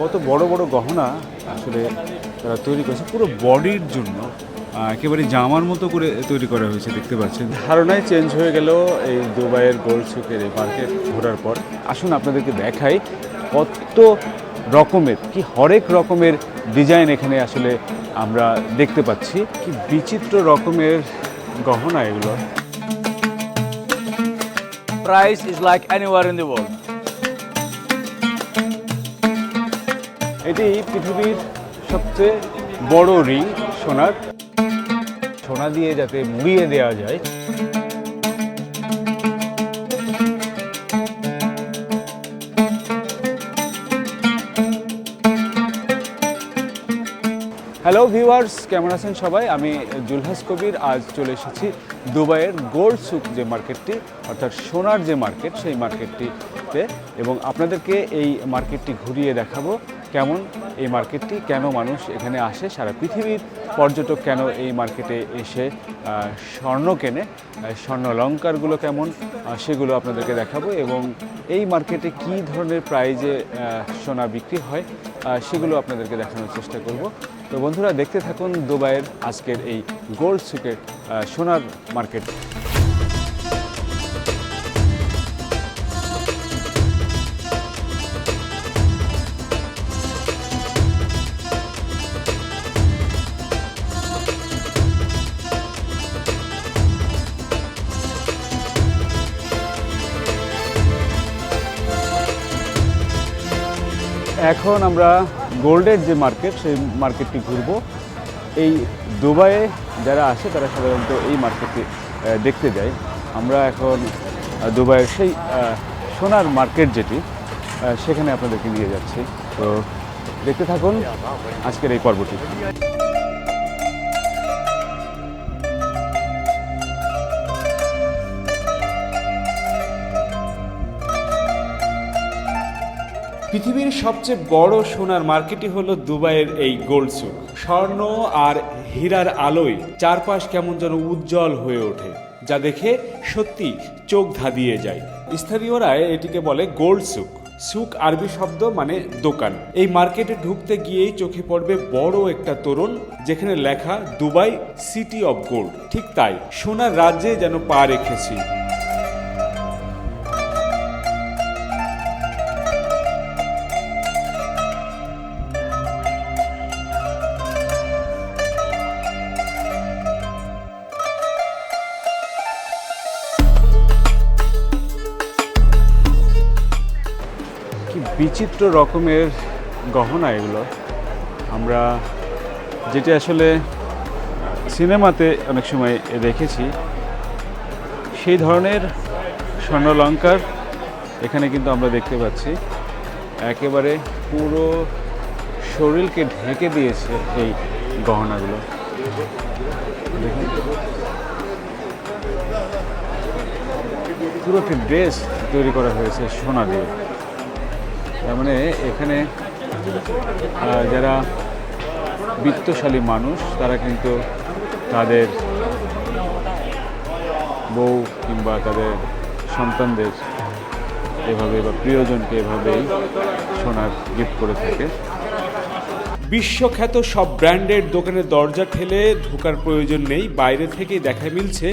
কত বড় বড় গহনা আসলে তারা তৈরি করেছে। পুরো বডির জন্য একেবারে জামার মতো করে তৈরি করা হয়েছে দেখতে পাচ্ছেন। ধারণায় চেঞ্জ হয়ে গেল এই দুবাইয়ের গোল্ড সুকের এই মার্কেট ঘোরার পর। আসুন আপনাদেরকে দেখাই কত রকমের কি হরেক রকমের ডিজাইন এখানে আসলে আমরা দেখতে পাচ্ছি। কি বিচিত্র রকমের গহনা এগুলো। Price is like anywhere in the world. এটি পৃথিবীর সবচেয়ে বড় রিং সোনার। সোনা দিয়ে যাতে মুড়িয়ে দেওয়া যায়। হ্যালো ভিউয়ার্স কেমন আছেন সবাই? আমি জুলহাস কবির। আজ চলে এসেছি দুবাইয়ের গোল্ড সুক যে মার্কেটটি, অর্থাৎ সোনার যে মার্কেট, সেই মার্কেটটিতে। এবং আপনাদেরকে এই মার্কেটটি ঘুরিয়ে দেখাবো। কেমন, এই মার্কেটটি কেন মানুষ এখানে আসে, সারা পৃথিবীর পর্যটক কেন এই মার্কেটে এসে স্বর্ণ কেনে স্বর্ণ অলঙ্কারগুলো কেমন সেগুলো আপনাদেরকে দেখাবো এবং এই মার্কেটে কী ধরনের প্রাইজে সোনা বিক্রি হয় সেগুলো আপনাদেরকে দেখানোর চেষ্টা করব। তো বন্ধুরা দেখতে থাকুন দুবাইয়ের আজকের এই গোল্ড সুকের সোনার মার্কেট। এখন আমরা গোল্ডের যে মার্কেট, সেই মার্কেটটি ঘুরবো। এই দুবাইয়ে যারা আসে, তারা সাধারণত এই মার্কেটটি দেখতে যায়। আমরা এখন দুবাইয়ের সেই সোনার মার্কেট যেটি সেখানে আপনাদেরকে নিয়ে যাচ্ছি। তো দেখতে থাকুন, আজকের এই পর্বটি। পৃথিবীর সবচেয়ে বড় সোনার মার্কেটই হলো দুবাইয়ের এই গোল্ড সুক স্বর্ণ আর হীরার আলোয় চারপাশ কেমন যেন উজ্জ্বল হয়ে ওঠে, যা দেখে সত্যি চোখ ধাঁধিয়ে যায়। স্থানীয়রা এটিকে বলে গোল্ড সুক সুক আরবি শব্দ মানে দোকান। এই মার্কেটে ঢুকতে গিয়েই চোখে পড়বে বড় একটা তোরণ, যেখানে লেখা দুবাই সিটি অফ গোল্ড। ঠিক তাই, সোনার রাজ্যে যেন পা রেখেছি। বিচিত্র রকমের গহনা এগুলো। আমরা যেটি আসলে সিনেমাতে অনেক সময় দেখেছি, সেই ধরনের স্বর্ণলঙ্কার এখানে কিন্তু আমরা দেখতে পাচ্ছি। একেবারে পুরো শরীরকে ঢেকে দিয়েছে এই গহনাগুলো। পুরো একটি ড্রেস তৈরি করা হয়েছে সোনা দিয়ে। তার মানে এখানে যারা বিত্তশালী মানুষ, তারা কিন্তু তাদের বউ কিংবা তাদের সন্তানদের এভাবে বা প্রিয়জনকে এভাবেই সোনার গিফট করে থাকে। বিশ্বখ্যাত সব ব্র্যান্ডের দোকানের দরজা ঠেলে ঢোকার প্রয়োজন নেই। বাইরে থেকেই দেখা মিলছে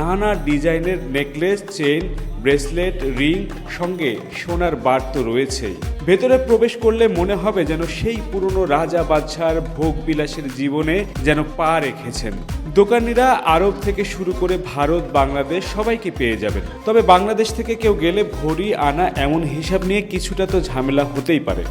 নানা ডিজাইনের নেকলেস, চেন, ব্রেসলেট, রিং, সঙ্গে সোনার বার তো রয়েছেই। ভেতরে প্রবেশ করলে মনে হবে যেন সেই পুরনো রাজা বাদশার ভোগ বিলাসের জীবনে যেন পা রেখেছেন। দোকানিরা আরব থেকে শুরু করে ভারত, বাংলাদেশ সবাইকে পেয়ে যাবেন। তবে বাংলাদেশ থেকে কেউ গেলে ভরি আনা এমন হিসাব নিয়ে কিছুটা তো ঝামেলা হতেই পারে।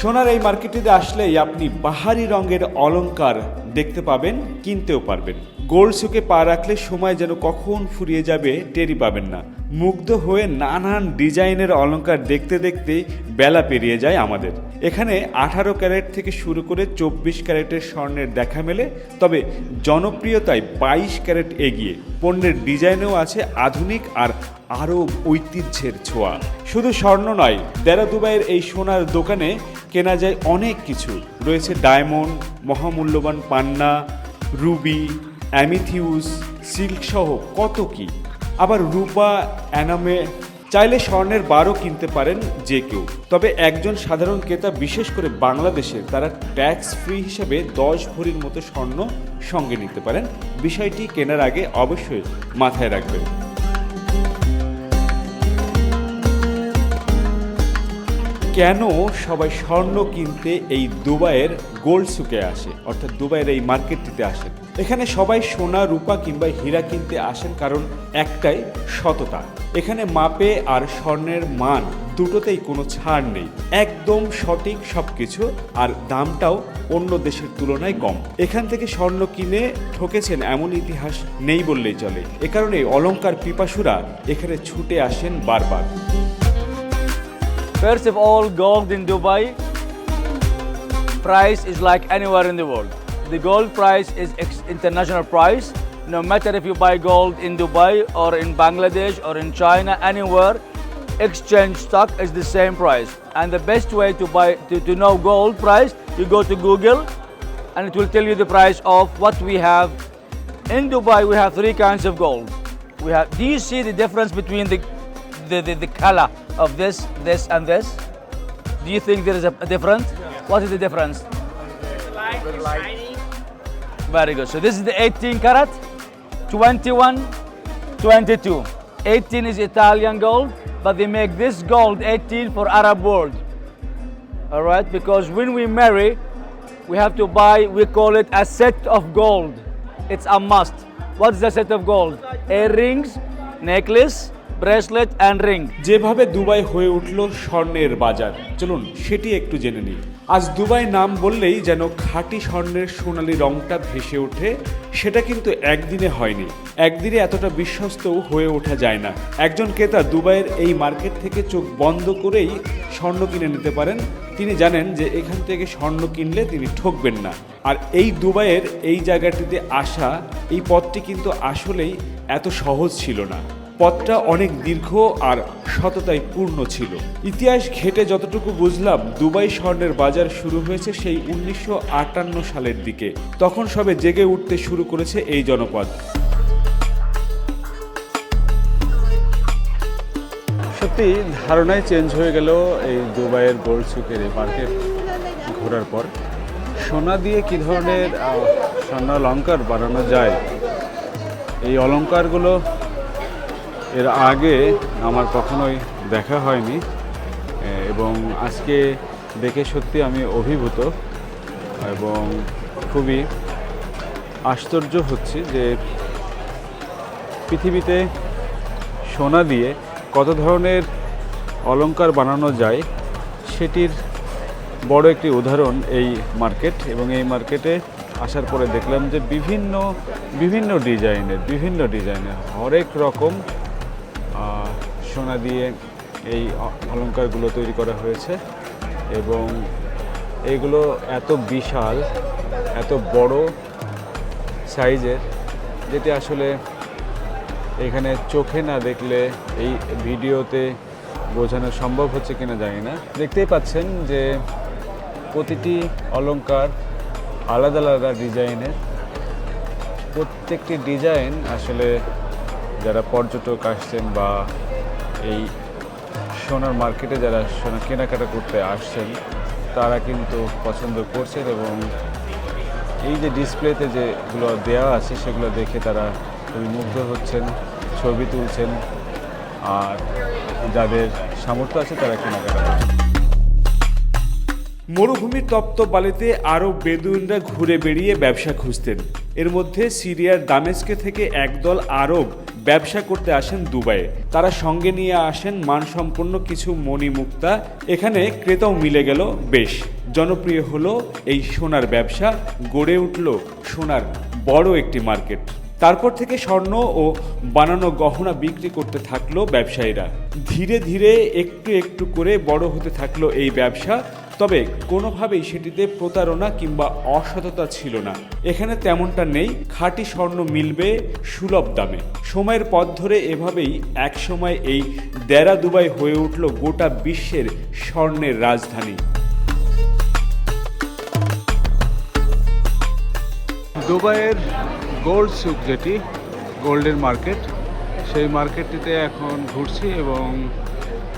সোনার এই মার্কেটিতে আসলেই আপনি বাহারি রঙের অলঙ্কার দেখতে পাবেন, কিনতেও পারবেন। গোল্ড সুকে পা রাখলে সময় যেন কখন ফুরিয়ে যাবে টেরি পাবেন না। মুগ্ধ হয়ে নানান ডিজাইনের অলঙ্কার দেখতে দেখতে বেলা পেরিয়ে যায় আমাদের। এখানে আঠারো ক্যারেট থেকে শুরু করে চব্বিশ ক্যারেটের স্বর্ণের দেখা মেলে, তবে জনপ্রিয়তায় বাইশ ক্যারেট এগিয়ে। পণ্যের ডিজাইনেও আছে আধুনিক আর আরব ঐতিহ্যের ছোঁয়া। শুধু স্বর্ণ নয় দেরা দুবাইয়ের এই সোনার দোকানে কেনা যায় অনেক কিছু। রয়েছে ডায়মন্ড, মহামূল্যবান পান্না, রুবি, অ্যামিথিউস সিল্ক সহ কত কি। আবার রূপা, অ্যানামে, চাইলে স্বর্ণের বারও কিনতে পারেন যে কেউ। তবে একজন সাধারণ ক্রেতা, বিশেষ করে বাংলাদেশে, তারা ট্যাক্স ফ্রি হিসেবে দশ ভরির মতো স্বর্ণ সঙ্গে নিতে পারেন। বিষয়টি কেনার আগে অবশ্যই মাথায় রাখবেন। কেন সবাই স্বর্ণ কিনতে এই দুবাইয়ের গোল্ড সুকে আসে? অর্থাৎ দুবাইয়ের এই মার্কেটটিতে আসেন। এখানে সবাই সোনা, রূপা কিংবা হীরা কিনতে আসেন কারণ একটাই সততা। এখানে মাপে আর স্বর্ণের মান দুটোতেই কোনো ছাড় নেই। একদম সঠিক সব কিছু আর দামটাও অন্য দেশের তুলনায় কম। এখান থেকে স্বর্ণ কিনে ঠকেছেন এমন ইতিহাস নেই বললেই চলে। এ কারণে অলঙ্কার পিপাসুরা এখানে ছুটে আসেন বারবার। First of all, gold in Dubai price is like anywhere in the world. The gold price is international price. No matter if you buy gold in Dubai or in Bangladesh or in China, anywhere, exchange stock is the same price. And the best way to buy to, to know gold price, you go to Google and it will tell you the price of what we have. In Dubai, we have three kinds of gold. We have. Do you see the difference between the the, the, the color of this, this, and this? Do you think there is a, a difference? What is the difference? Very good. So this is the 18 karat, 21, 22. 18 is Italian gold, but they make this gold 18 for Arab world. All right, because when we marry, we have to buy, we call it a set of gold. It's a must. What's the set of gold? Earrings, necklace, bracelet, and ring যেভাবে Dubai হয়ে উঠল স্বর্ণের বাজার। চলুন সেটি একটু জেনে নিই। আজ দুবাই নাম বললেই যেন খাঁটি স্বর্ণের সোনালী রংটা ভেসে ওঠে সেটা কিন্তু একদিনে হয়নি। একদিনে এতটা বিশ্বস্তও হয়ে ওঠা যায় না। একজন ক্রেতা দুবাইয়ের এই মার্কেট থেকে চোখ বন্ধ করেই স্বর্ণ কিনে নিতে পারেন। তিনি জানেন যে এখান থেকে স্বর্ণ কিনলে তিনি ঠকবেন না। আর এই দুবাইয়ের এই জায়গাটিতে আসা এই পথটি কিন্তু আসলেই এত সহজ ছিল না। পথটা অনেক দীর্ঘ আর সততায় পূর্ণ ছিল। ইতিহাস ঘেটে যতটুকু বুঝলাম, দুবাই স্বর্ণের বাজার শুরু হয়েছে সেই উনিশশো আটান্ন সালের দিকে। তখন সবে জেগে উঠতে শুরু করেছে এই জনপদ। সত্যি, ধারণাই চেঞ্জ হয়ে গেল এই দুবাইয়ের গোল্ড এই মার্কেট ঘোরার পর। সোনা দিয়ে কি ধরনের স্বর্ণ অলঙ্কার বানানো যায়? এই অলঙ্কারগুলো এর আগে আমার কখনোই দেখা হয়নি এবং আজকে দেখে সত্যি আমি অভিভূত এবং খুবই আশ্চর্য হচ্ছি যে পৃথিবীতে সোনা দিয়ে কত ধরনের অলঙ্কার বানানো যায়, সেটির বড় একটি উদাহরণ এই মার্কেট, এবং এই মার্কেটে আসার পরে দেখলাম যে বিভিন্ন বিভিন্ন ডিজাইনের বিভিন্ন ডিজাইনের হরেক রকম সোনা দিয়ে এই অলঙ্কারগুলো তৈরি করা হয়েছে এবং এগুলো এত বিশাল, এত বড় সাইজের, যেটি আসলে এখানে চোখে না দেখলে এই ভিডিওতে বোঝানো সম্ভব হচ্ছে কিনা জানি না। দেখতেই পাচ্ছেন যে প্রতিটি অলঙ্কার আলাদা আলাদা ডিজাইনের। প্রত্যেকটি ডিজাইন আসলে যারা পর্যটক আসছেন বা এই সোনার মার্কেটে যারা সোনা কেনাকাটা করতে আসছেন, তারা কিন্তু পছন্দ করছেন এবং এই যে ডিসপ্লেতে যেগুলো দেওয়া আছে, সেগুলো দেখে তারা খুবই মুগ্ধ হচ্ছেন, ছবি তুলছেন আর যাদের সামর্থ্য আছে তারা কেনাকাটা করছেন। মরুভূমির তপ্ত বালিতে আরব বেদুইনরা ঘুরে বেরিয়ে ব্যবসা খুঁজতেন। এর মধ্যে সিরিয়ার দামেস্কে থেকে একদল আরব ব্যবসা করতে আসেন দুবাইয়ে। তারা সঙ্গে নিয়ে আসেন মানসম্পন্ন কিছু মণিমুক্তা। এখানে ক্রেতাও মিলে গেল বেশ। জনপ্রিয় হলো এই সোনার ব্যবসা। গড়ে উঠল সোনার বড় একটি মার্কেট। তারপর থেকে স্বর্ণ ও বানানো গহনা বিক্রি করতে থাকল ব্যবসায়ীরা। ধীরে ধীরে একটু একটু করে বড় হতে থাকল এই ব্যবসা। তবে কোনোভাবেই সেটিতে প্রতারণা কিংবা অসততা ছিল না। এখানে তেমনটা নেই, খাঁটি স্বর্ণ মিলবে সুলভ দামে। সময়ের পথ ধরে এভাবেই একসময় এই দেরা দুবাই হয়ে উঠল গোটা বিশ্বের স্বর্ণের রাজধানী। দুবাইয়ের গোল্ড সুক যেটি, গোল্ডের মার্কেট, সেই মার্কেটটিতে এখন ঘুরছি এবং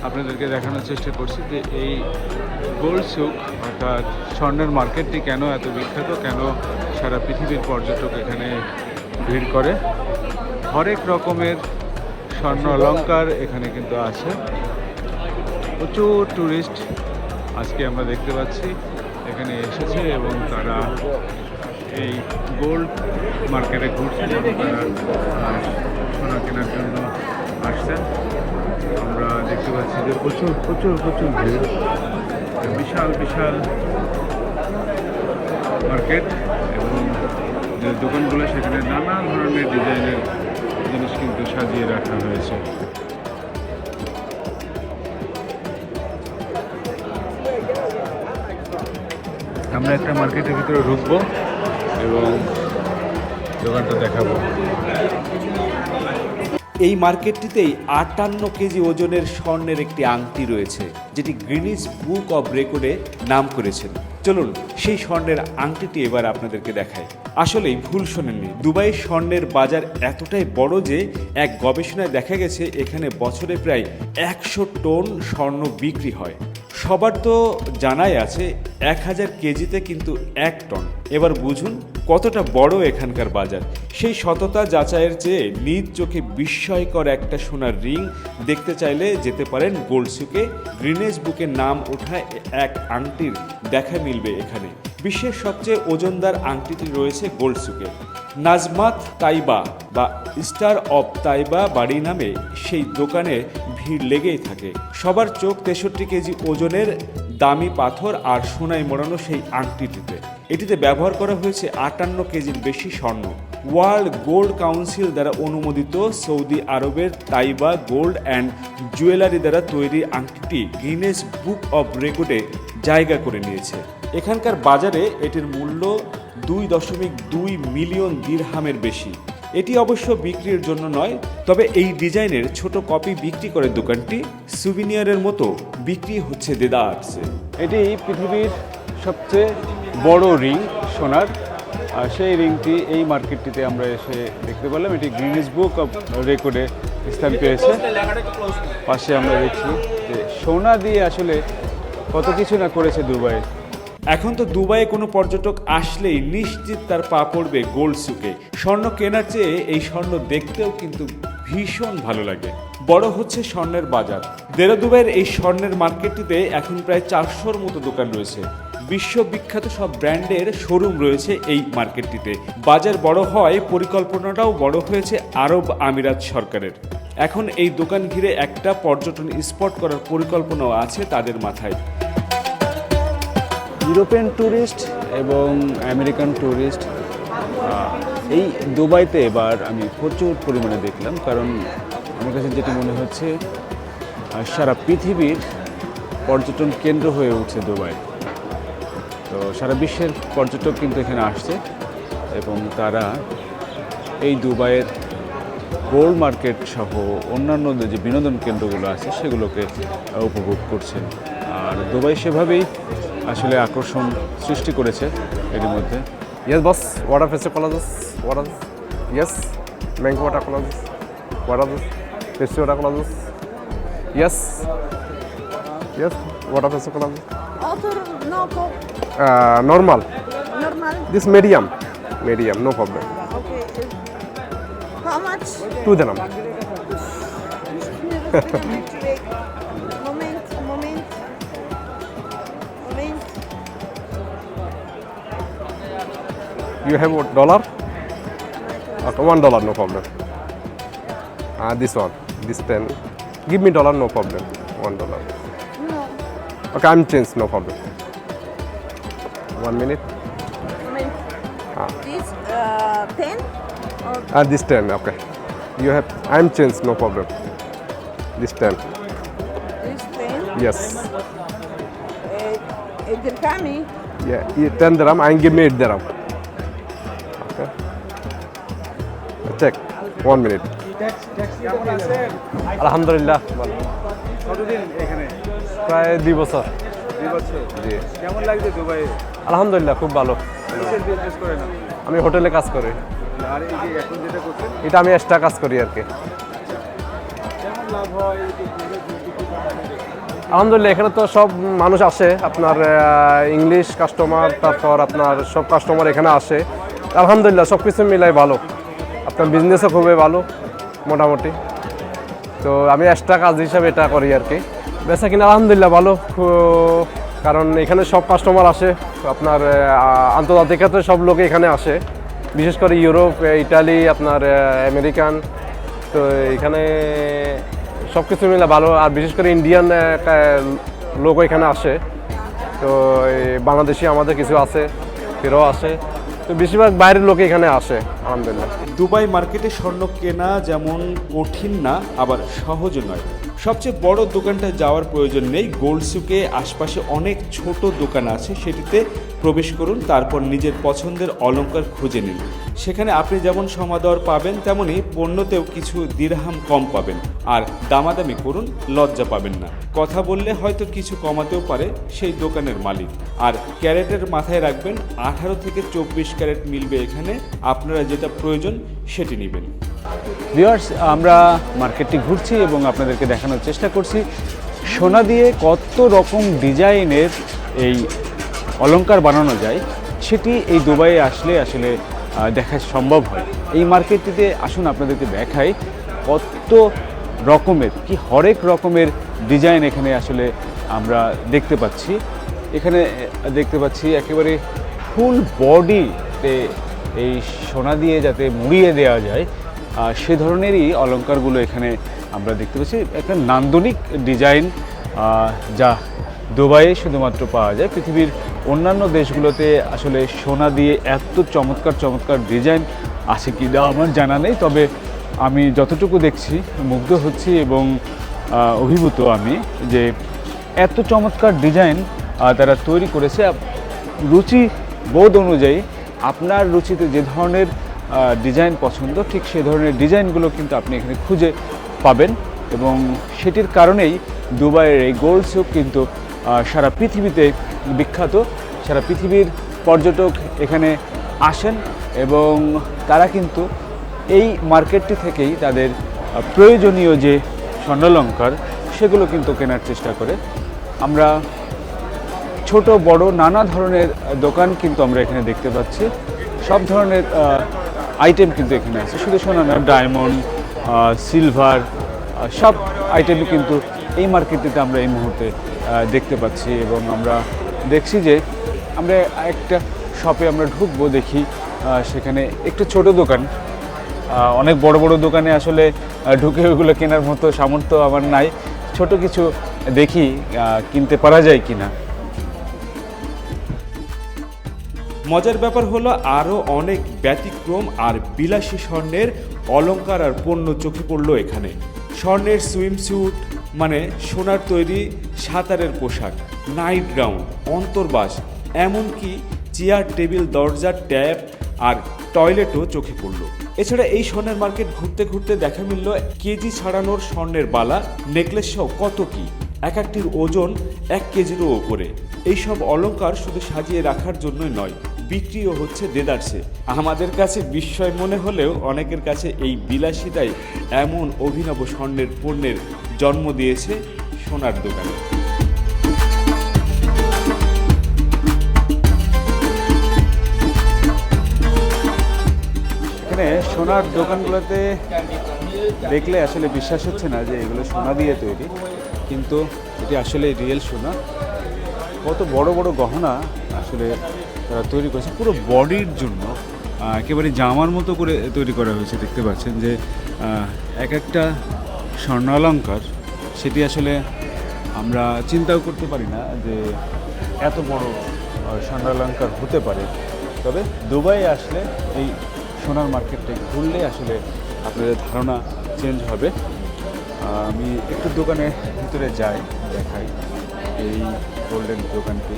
আপনাদেরকে দেখানোর চেষ্টা করছি যে এই গোল্ড সুক অর্থাৎ স্বর্ণের মার্কেটটি কেন এত বিখ্যাত, কেন সারা পৃথিবীর পর্যটক এখানে ভিড় করে? হরেক রকমের স্বর্ণ অলঙ্কার এখানে কিন্তু আছে। প্রচুর ট্যুরিস্ট আজকে আমরা দেখতে পাচ্ছি, এখানে এসেছে এবং তারা এই গোল্ড মার্কেটে ঘুরছে এবং তারা সোনা কেনার জন্য আসছেন। দেখতে পাচ্ছি যে প্রচুর প্রচুর প্রচুর ভিড়। বিশাল বিশাল মার্কেট এবং যে দোকানগুলো, সেখানে নানা ধরনের ডিজাইনের জিনিস কিন্তু সাজিয়ে রাখা হয়েছে। আমরা একটা মার্কেটের ভিতরে ঢুকবো এবং দোকানটা দেখাবো। এই মার্কেটটিতেই আটান্ন কেজি ওজনের স্বর্ণের একটি আংটি রয়েছে, যেটি গ্রিনিজ বুক অব রেকর্ডে নাম করেছেন। চলুন, সেই স্বর্ণের আংটিটি এবার আপনাদেরকে দেখাই। আসলেই ভুল শোনেননি। দুবাই স্বর্ণের বাজার এতটাই বড় যে এক গবেষণায় দেখা গেছে, এখানে বছরে প্রায় একশো টন স্বর্ণ বিক্রি হয়। সবার তো জানাই আছে, এক হাজার কেজিতে কিন্তু এক টন। এবার বুঝুন, কতটা বড় এখানকার বাজার। সেই সততা যাচাইয়ের চেয়ে নিজ চোখে বিস্ময়কর একটা সোনার রিং দেখতে চাইলে যেতে পারেন গোল্ডসুকে গ্রিনেজ বুকে নাম ওঠায় এক আংটির দেখা মিলবে এখানে। বিশ্বের সবচেয়ে ওজনদার আংটিটি রয়েছে গোল্ডসুকে নাজমাত তাইবা বা স্টার অব তাইবা বাড়ি নামে সেই দোকানে ভিড় লেগেই থাকে। সবার চোখ তেষট্টি কেজি ওজনের দামি পাথর আর সোনায় মোড়ানো সেই আংটিটিতে। এটিতে ব্যবহার করা হয়েছে আটান্ন কেজির বেশি স্বর্ণ। ওয়ার্ল্ড গোল্ড কাউন্সিল দ্বারা অনুমোদিত সৌদি আরবের তাইবা গোল্ড অ্যান্ড জুয়েলারি দ্বারা তৈরি আংটিটি গিনেস বুক অব রেকর্ডে জায়গা করে নিয়েছে। এখানকার বাজারে এটির মূল্য দুই দশমিক দুই মিলিয়ন দিরহামের বেশি। এটি অবশ্য বিক্রির জন্য নয়, তবে এই ডিজাইনের ছোট কপি বিক্রি করে দোকানটি সুভিনিয়ারের মতো বিক্রি হচ্ছে দেদারসে। এটি পৃথিবীর সবচেয়ে বড় রিং সোনার আর সেই রিংটি এই মার্কেটটিতে আমরা এসে দেখতে পেলাম। এটি গ্রিনিজ বুক অফ রেকর্ডে স্থান পেয়েছে। পাশে আমরা দেখছি যে সোনা দিয়ে আসলে কত কিছু না করেছে দুবাই। এখন তো দুবাইয়ে কোনো পর্যটক আসলেই নিশ্চিত তার পা পড়বে গোল্ড সুকে স্বর্ণ কেনার চেয়ে এই স্বর্ণ দেখতেও কিন্তু ভীষণ ভালো লাগে। বড় হচ্ছে স্বর্ণের বাজার। দেরা দুবাইয়ের এই স্বর্ণের মার্কেটটিতে এখন প্রায় চারশোর মতো দোকান রয়েছে। বিশ্ববিখ্যাত সব ব্র্যান্ডের শোরুম রয়েছে এই মার্কেটটিতে। বাজার বড় হয় পরিকল্পনাটাও বড় হয়েছে আরব আমিরাত সরকারের। এখন এই দোকান ঘিরে একটা পর্যটন স্পট করার পরিকল্পনাও আছে তাদের মাথায়। ইউরোপিয়ান ট্যুরিস্ট এবং আমেরিকান ট্যুরিস্ট এই দুবাইতে এবার আমি প্রচুর পরিমাণে দেখলাম। কারণ আমার কাছে যেটি মনে হচ্ছে সারা পৃথিবীর পর্যটন কেন্দ্র হয়ে উঠছে দুবাই। তো সারা বিশ্বের পর্যটক কিন্তু এখানে আসছে এবং তারা এই দুবাইয়ের গোল্ড মার্কেট সহ অন্যান্য যে বিনোদন কেন্দ্রগুলো আছে সেগুলোকে উপভোগ করছেন আর দুবাই সেভাবেই আসলে আকর্ষণ সৃষ্টি করেছে এর মধ্যে Yes, boss. Water festival colors. Water. Yes. Mango water colors. Water. Pepsi water colors. Yes. Yes. Water festival colors. Author, no coke, Uh, normal. normal. This medium. Medium. No problem. Okay. How much? Two dirham. moment, moment. Moment. You have what dollar? Okay, one dollar. No problem. Ah, this one. This ten. Give me dollar. No problem. One dollar. No. Okay, I'm changed. No problem One minute. Moment. Ah. This uh, ten or Ah, this 10, okay. You have, I'm changed, no problem. This 10, this ten? yes. Uh, uh, dirhami. Yeah, yeah, 10 dirham and give me 8 dirham. Okay. Check, one minute. আলহামদুলিল্লাহ ভালো। কতদিন এখানে প্রায় দুই বছর দুই বছর জি কেমন লাগছে দুবাই আলহামদুলিল্লাহ, খুব ভালো। আমি হোটেলে কাজ করি। এটা আমি এক্সট্রা কাজ করি আর কি। আলহামদুলিল্লাহ, এখানে তো সব মানুষ আসে। আপনার ইংলিশ কাস্টমার তারপর আপনার সব কাস্টমার এখানে আসে। আলহামদুলিল্লাহ, সব কিছু মিলাই ভালো। আপনার বিজনেসও খুবই ভালো, মোটামুটি। তো আমি এক্সট্রা কাজ হিসাবে এটা করি আর কি। বেচা কিনা আলহামদুলিল্লাহ, ভালো। কারণ এখানে সব কাস্টমার আসে, আপনার আন্তর্জাতিক ক্ষেত্রে সব লোক এখানে আসে। বিশেষ করে ইউরোপ ইটালি, আপনার আমেরিকান, তো এখানে সব কিছু মিলে ভালো। আর বিশেষ করে ইন্ডিয়ান লোক এখানে আসে। তো বাংলাদেশি আমাদের কিছু আছে ফেরও আসে। তো বেশিরভাগ বাইরের লোক এখানে আসে, আলহামদুলিল্লাহ। দুবাই মার্কেটে স্বর্ণ কেনা যেমন কঠিন না, আবার সহজ নয়। সবচেয়ে বড় দোকানটা যাওয়ার প্রয়োজন নেই। গোল্ড সুকে আশপাশে অনেক ছোট দোকান আছে, সেটিতে প্রবেশ করুন, তারপর নিজের পছন্দের অলংকার খুঁজে নিন। সেখানে আপনি যেমন সমাদর পাবেন, তেমনি পণ্যতেও কিছু দিরহাম কম পাবেন। আর দামাদামি করুন, লজ্জা পাবেন না। কথা বললে হয়তো কিছু কমাতেও পারে সেই দোকানের মালিক। আর ক্যারেটের মাথায় রাখবেন, আঠারো থেকে চব্বিশ ক্যারেট মিলবে এখানে। আপনারা যেটা প্রয়োজন, সেটি নেবেন। ভিউয়ার্স আমরা মার্কেটটি ঘুরছি এবং আপনাদেরকে দেখানোর চেষ্টা করছি। সোনা দিয়ে কত রকম ডিজাইনের এই অলঙ্কার বানানো যায়, সেটি এই দুবাইয়ে আসলে আসলে দেখা সম্ভব হয়। এই মার্কেটটিতে আসুন আপনাদেরকে দেখাই কত রকমের, কি হরেক রকমের ডিজাইন এখানে আসলে আমরা দেখতে পাচ্ছি। এখানে দেখতে পাচ্ছি একেবারে ফুল বডিতে এই সোনা দিয়ে যাতে মুড়িয়ে দেওয়া যায়। সে ধরনেরই অলঙ্কারগুলো এখানে আমরা দেখতে পাচ্ছি। একটা নান্দনিক ডিজাইন যা দুবাইয়ে শুধুমাত্র পাওয়া যায়। পৃথিবীর অন্যান্য দেশগুলোতে আসলে সোনা দিয়ে এত চমৎকার চমৎকার ডিজাইন আছে কি না আমার জানা নেই। তবে আমি যতটুকু দেখছি, মুগ্ধ হচ্ছি এবং অভিভূত আমি যে এত চমৎকার ডিজাইন তারা তৈরি করেছে। রুচি বোধ অনুযায়ী আপনার রুচিতে যে ধরনের ডিজাইন পছন্দ, ঠিক সেই ধরনের ডিজাইনগুলো কিন্তু আপনি এখানে খুঁজে পাবেন এবং সেটির কারণেই দুবাইয়ের এই গোল্ড সুক কিন্তু সারা পৃথিবীতে বিখ্যাত। সারা পৃথিবীর পর্যটক এখানে আসেন এবং তারা কিন্তু এই মার্কেটটি থেকেই তাদের প্রয়োজনীয় যে স্বর্ণালঙ্কার, সেগুলো কিন্তু কেনার চেষ্টা করে। আমরা ছোট, বড়, নানা ধরনের দোকান কিন্তু আমরা এখানে দেখতে পাচ্ছি। সব ধরনের আইটেম কিন্তু এখানে আছে। শুধু সোনা না ডায়মন্ড সিলভার সব আইটেমই কিন্তু এই মার্কেটটিতে আমরা এই মুহূর্তে দেখতে পাচ্ছি এবং আমরা দেখছি যে আমরা একটা শপে আমরা ঢুকবো, দেখি সেখানে একটু ছোট দোকান। অনেক বড় বড় দোকানে আসলে ঢুকে ওগুলো কেনার মতো সামর্থ্য আমার নাই। ছোট কিছু দেখি কিনতে পারা যায় কিনা। মজার ব্যাপার হলো আরও অনেক ব্যতিক্রম আর বিলাসী স্বর্ণের অলঙ্কার আর পণ্য চোখে পড়ল এখানে। স্বর্ণের সুইমস্যুট মানে সোনার তৈরি সাঁতারের পোশাক নাইট গাউন অন্তর্বাস, এমনকি চেয়ার টেবিল দরজা ট্যাপ আর টয়লেটও চোখে পড়ল। এছাড়া এই স্বর্ণের মার্কেট ঘুরতে ঘুরতে দেখা মিলল কেজি ছাড়ানোর স্বর্ণের বালা নেকলেস সহ কত কি। এক একটির ওজন এক কেজিরও ওপরে। এইসব অলংকার শুধু সাজিয়ে রাখার জন্যই নয় বিক্রিও হচ্ছে দেদারসে আমাদের কাছে বিস্ময় মনে হলেও অনেকের কাছে এই বিলাসিতাই এমন অভিনব স্বর্ণের পণ্যের জন্ম দিয়েছে সোনার দোকানে। এখানে সোনার দোকানগুলোতে দেখলে আসলে বিশ্বাস হচ্ছে না যে এগুলো সোনা দিয়ে তৈরি, কিন্তু এটি আসলে রিয়েল সোনা। কত বড় বড় গহনা আসলে তারা তৈরি করেছে। পুরো বডির জন্য একেবারে জামার মতো করে তৈরি করা হয়েছে, দেখতে পাচ্ছেন যে এক একটা স্বর্ণালঙ্কার, সেটি আসলে আমরা চিন্তাও করতে পারি না যে এত বড় স্বর্ণালঙ্কার হতে পারে। তবে দুবাই আসলে এই সোনার মার্কেটটা ঘুরলে আসলে আপনাদের ধারণা চেঞ্জ হবে। আমি একটু দোকানের ভিতরে যাই, দেখাই এই গোল্ডেন দোকানটি।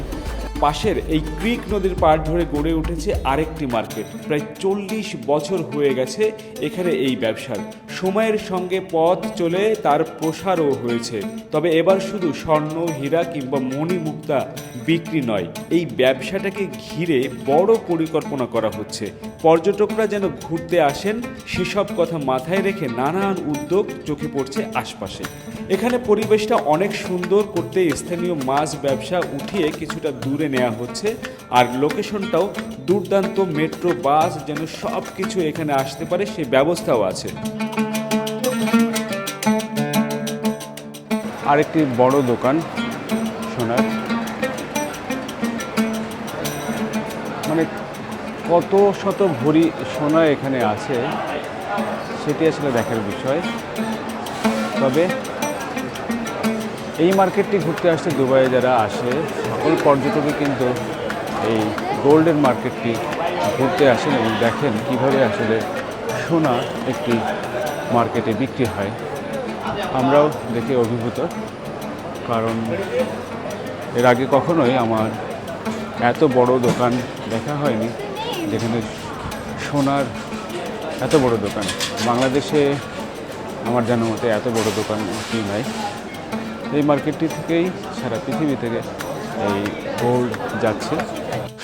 পাশের এই ক্রিক নদীর পাড় ধরে গড়ে উঠেছে আরেকটি মার্কেট। প্রায় চল্লিশ বছর হয়ে গেছে এখানে এই ব্যবসার। সময়ের সঙ্গে পথ চলে তার প্রসারও হয়েছে। তবে এবার শুধু স্বর্ণ, হীরা কিংবা মণিমুক্তা বিক্রি নয়, এই ব্যবসাটাকে ঘিরে বড় পরিকল্পনা করা হচ্ছে। পর্যটকরা যেন ঘুরতে আসেন, সেসব কথা মাথায় রেখে নানান উদ্যোগ চোখে পড়ছে আশপাশে। এখানে পরিবেশটা অনেক সুন্দর করতে স্থানীয় মাছ ব্যবসা উঠিয়ে কিছুটা দূরে নেওয়া হচ্ছে। আর লোকেশনটাও দুর্দান্ত মেট্রো, বাস যেন সব কিছু এখানে আসতে পারে সেই ব্যবস্থাও আছে। আরেকটি বড় দোকান সোনার। মানে কত শত ভরি সোনা এখানে আছে, সেটি আসলে দেখার বিষয়। তবে এই মার্কেটটি ঘুরতে আসতে দুবাইয়ে যারা আসে, সকল পর্যটকই কিন্তু এই গোল্ডের মার্কেটটি ঘুরতে আসেন এবং দেখেন কীভাবে আসলে সোনা একটি মার্কেটে বিক্রি হয়। আমরাও দেখে অভিভূত, কারণ এর আগে কখনোই আমার এত বড় দোকান দেখা হয়নি যেখানে সোনার এত বড় দোকান। বাংলাদেশে আমার জানা মতে এত বড় দোকান কি নাই। এই মার্কেটটি থেকেই সারা পৃথিবী থেকে এই গোল্ড যাচ্ছে।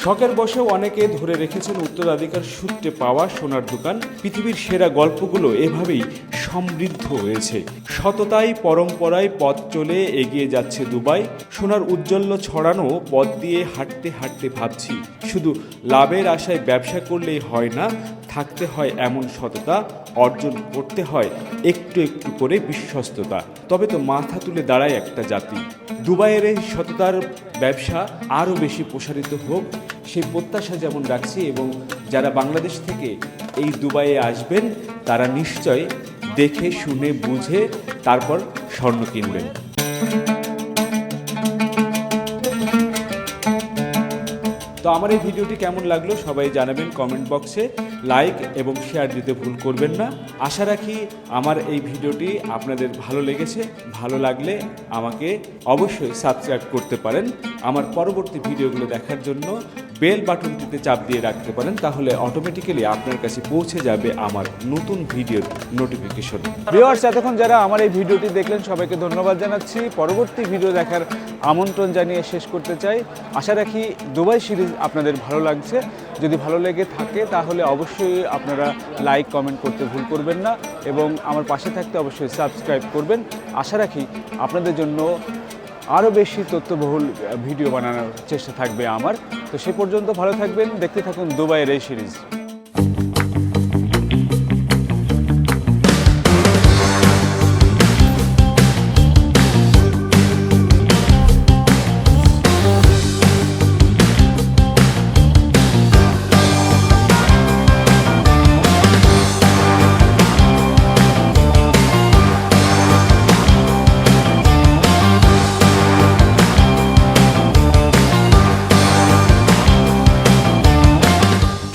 শখের বসেও অনেকে ধরে রেখেছেন উত্তরাধিকার সূত্রে পাওয়া সোনার দোকান। পৃথিবীর সেরা গল্পগুলো এভাবেই সমৃদ্ধ হয়েছে। সততাই পরম্পরায় পথ চলে এগিয়ে যাচ্ছে দুবাই। সোনার উজ্জ্বল্য ছড়ানো পথ দিয়ে হাঁটতে হাঁটতে ভাবছি। শুধু লাভের আশায় ব্যবসা করলেই হয় না থাকতে হয় এমন সততা, অর্জন করতে হয় একটু একটু করে বিশ্বস্ততা। তবে তো মাথা তুলে দাঁড়ায় একটা জাতি। দুবাইয়ের এই সততার ব্যবসা আরও বেশি প্রসারিত হোক, সেই প্রত্যাশা যেমন রাখছি এবং যারা বাংলাদেশ থেকে এই দুবাইয়ে আসবেন, তারা নিশ্চয় দেখে, শুনে, বুঝে তারপর স্বর্ণ কিনবেন। তো আমার এই ভিডিওটি কেমন লাগল সবাই জানাবেন কমেন্ট বক্সে লাইক এবং শেয়ার দিতে ভুল করবেন না। আশা রাখি আমার এই ভিডিওটি আপনাদের ভালো লেগেছে। ভালো লাগলে আমাকে অবশ্যই সাবস্ক্রাইব করতে পারেন। আমার পরবর্তী ভিডিওগুলো দেখার জন্য বেল বাটনটিতে চাপ দিয়ে রাখতে পারেন। তাহলে অটোমেটিক্যালি আপনার কাছে পৌঁছে যাবে আমার নতুন ভিডিওর নোটিফিকেশন ভিউয়ার্স এতক্ষণ যারা আমার এই ভিডিওটি দেখলেন, সবাইকে ধন্যবাদ জানাচ্ছি। পরবর্তী ভিডিও দেখার আমন্ত্রণ জানিয়ে শেষ করতে চাই। আশা রাখি দুবাই সিরিজ আপনাদের ভালো লাগছে। যদি ভালো লেগে থাকে তাহলে অবশ্যই আপনারা লাইক কমেন্ট করতে ভুল করবেন না এবং আমার পাশে থাকতে অবশ্যই সাবস্ক্রাইব করবেন। আশা রাখি আপনাদের জন্য আরও বেশি তথ্যবহুল ভিডিও বানানোর চেষ্টা থাকবে আমার। তো সে পর্যন্ত ভালো থাকবেন। দেখতে থাকুন দুবাইয়ের এই সিরিজ।